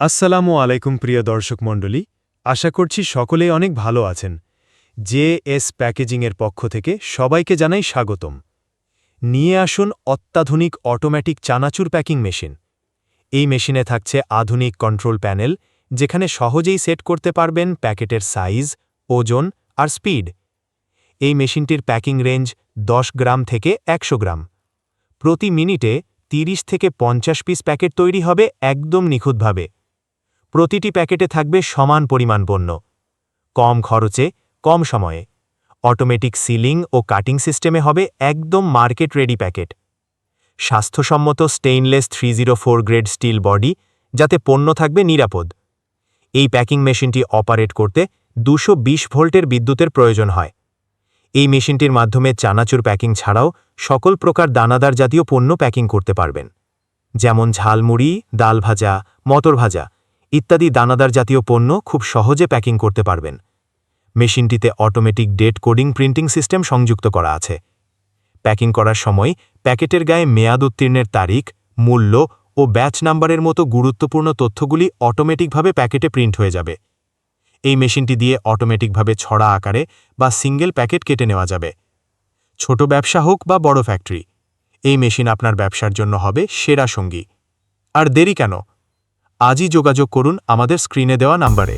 আসসালামু আলাইকুম প্রিয় দর্শক মণ্ডলী, আশা করছি সকলেই অনেক ভালো আছেন। জে এস প্যাকেজিংয়ের পক্ষ থেকে সবাইকে জানাই স্বাগতম। নিয়ে আসুন অত্যাধুনিক অটোমেটিক চানাচুর প্যাকিং মেশিন। এই মেশিনে থাকছে আধুনিক কন্ট্রোল প্যানেল, যেখানে সহজেই সেট করতে পারবেন প্যাকেটের সাইজ, ওজন আর স্পিড। এই মেশিনটির প্যাকিং রেঞ্জ 10 গ্রাম থেকে একশো গ্রাম। প্রতি মিনিটে 30 থেকে পঞ্চাশ পিস প্যাকেট তৈরি হবে একদম নিখুঁতভাবে। প্রতিটি প্যাকেটে থাকবে সমান পরিমাণ পণ্য। কম খরচে, কম সময়ে। অটোমেটিক সিলিং ও কাটিং সিস্টেমে হবে একদম মার্কেট রেডি প্যাকেট। স্বাস্থ্যসম্মত stainless three zero four grade steel body, যাতে পণ্য থাকবে নিরাপদ। এই প্যাকিং মেশিনটি অপারেট করতে দুশো ভোল্টের বিদ্যুতের প্রয়োজন হয়। এই মেশিনটির মাধ্যমে চানাচুর প্যাকিং ছাড়াও সকল প্রকার দানাদার জাতীয় পণ্য প্যাকিং করতে পারবেন। যেমন ঝালমুড়ি, ডাল ভাজা, মটর ভাজা ইত্যাদি দানাদার জাতীয় পণ্য খুব সহজে প্যাকিং করতে পারবেন। মেশিনটিতে automatic date coding printing system সংযুক্ত করা আছে। প্যাকিং করার সময় প্যাকেটের গায়ে মেয়াদ উত্তীর্ণের তারিখ, মূল্য ও ব্যাচ নাম্বারের মতো গুরুত্বপূর্ণ তথ্যগুলি অটোমেটিকভাবে প্যাকেটে প্রিন্ট হয়ে যাবে। এই মেশিনটি দিয়ে অটোমেটিকভাবে ছড়া আকারে বা সিঙ্গেল প্যাকেট কেটে নেওয়া যাবে। ছোট ব্যবসা হোক বা বড় ফ্যাক্টরি, এই মেশিন আপনার ব্যবসার জন্য হবে সেরা সঙ্গী। আর দেরি কেন? আজই যোগাযোগ করুন আমাদের স্ক্রিনে দেওয়া নাম্বারে।